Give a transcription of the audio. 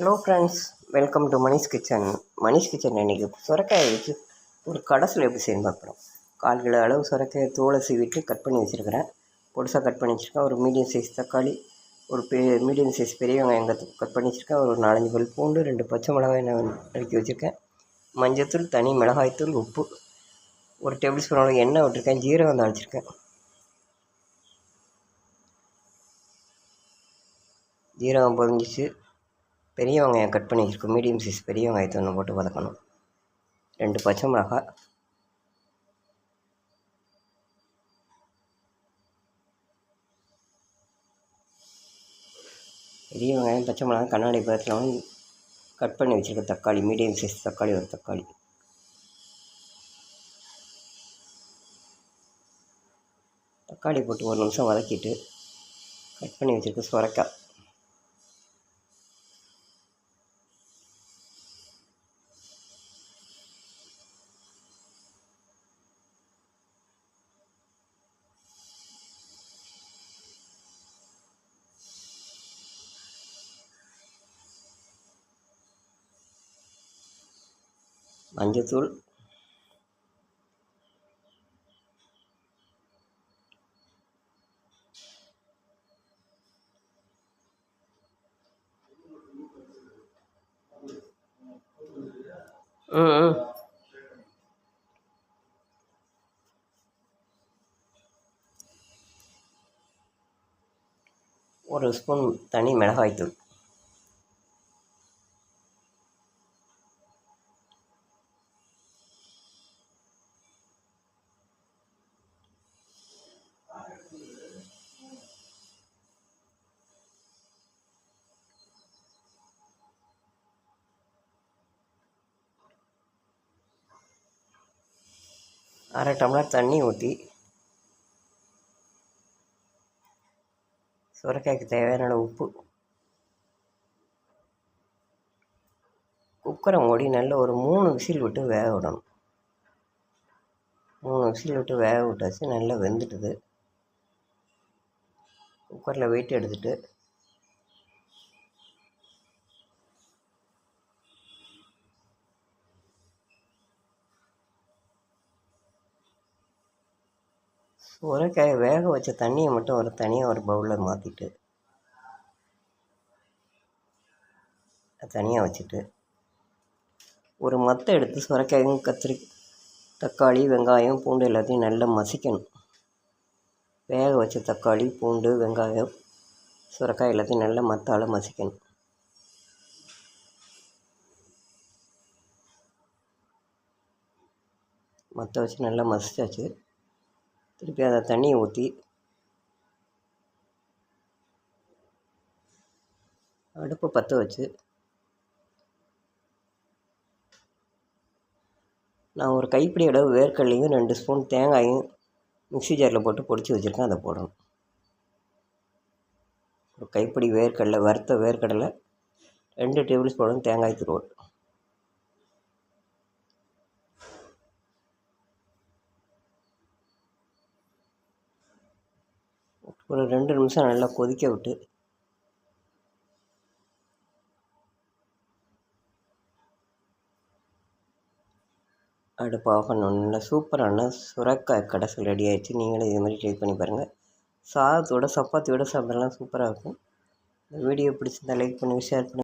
Hello friends welcome to Manish kitchen Manish kitchen இன்றைக்கி சுரக்காயை வச்சு ஒரு கடைசியில் எப்படி செய்யணும் பார்க்குறோம். கால் கிலோ அளவு சுரக்காயை தோலை சீவிட்டு கட் பண்ணி வச்சுருக்கிறேன். பொடுசாக கட் பண்ணி வச்சுருக்கேன். ஒரு மீடியம் சைஸ் தக்காளி ஒரு பெ மீடியம் சைஸ் பெரிய வெங்காயம் கட் பண்ணி வச்சுருக்கேன். ஒரு நாலஞ்சு பல் பூண்டு ரெண்டு பச்சை மிளகாய் நான் நறுக்கி வச்சுருக்கேன். மஞ்சத்தூள் தனி மிளகாய்த்தூள் உப்பு ஒரு டேபிள் ஸ்பூன் அளவு எண்ணெய் விட்டுருக்கேன். ஜீரகம் தாளிச்சிருக்கேன் ஜீரகம் பொரிஞ்சிச்சு. பெரிய வெங்காயம் கட் பண்ணி வச்சுருக்கோம் மீடியம் சைஸ் பெரிய வெங்காயத்தை ஒன்று போட்டு வதக்கணும் ரெண்டு பச்சை மிளகாய் பெரிய வெங்காயம் பச்சை மிளகாய் கண்ணாடி பதத்தில் கட் பண்ணி வச்சுருக்க தக்காளி மீடியம் சைஸ் தக்காளி ஒரு தக்காளி. தக்காளி போட்டு ஒரு நிமிஷம் வதக்கிட்டு கட் பண்ணி வச்சுருக்க சுரக்காய். மஞ்சத்தூள். ம் ம் ஒரு ஸ்பூன் தனி மிளகாய்த்தூள். அரை டம்ளர் தண்ணி ஊற்றி சுரைக்காய்க்கு தேவையான உப்பு. குக்கரை மூடி நல்ல ஒரு மூணு விசில் விட்டு வேக விடணும். மூணு விசில் விட்டு வேக விட்டாச்சு நல்லா வெந்துட்டுது குக்கரில் வெயிட் எடுத்துகிட்டு சுரைக்காயை வேக வச்ச தண்ணியை மட்டும் ஒரு தனியாக ஒரு பவுலில் மாற்றிட்டு தனியாக வச்சுட்டு ஒரு மத்தை எடுத்து சுரைக்காயும் கத்திரி தக்காளி வெங்காயம் பூண்டு எல்லாத்தையும் நல்லா மசிக்கணும். வேக வச்ச தக்காளி பூண்டு வெங்காயம் சுரைக்காய் எல்லாத்தையும் நல்லா மத்தால் மசிக்கணும். மற்ற வச்சு நல்லா மசிச்சாச்சு. திருப்பி அதை தண்ணியை ஊற்றி அடுப்பு பற்ற வச்சு நான் ஒரு கைப்பிடி அளவு வேர்க்கடலையும் ரெண்டு ஸ்பூன் தேங்காயும் மிக்சி ஜாரில் போட்டு பொடிச்சு வச்சுருக்கேன். அதை போடணும். ஒரு கைப்பிடி வேர்க்கடலை வறுத்த வேர்க்கடலை ரெண்டு டேபிள் ஸ்பூன் தேங்காய் துருவல். ஒரு ரெண்டு நிமிஷம் நல்லா கொதிக்க விட்டு அடுப்பு ஆஃப் பண்ணணும் நல்லா சூப்பரான சுரக்காய் கடைசல் ரெடி ஆகிடுச்சு நீங்களும் இது மாதிரி ட்ரை பண்ணி பாருங்கள் சாதத்தோட சப்பாத்தியோட சாப்பிட்றலாம் சூப்பராக இருக்கும். இந்த வீடியோ பிடிச்சிருந்தா லைக் பண்ணுங்கள் ஷேர் பண்ணுங்கள்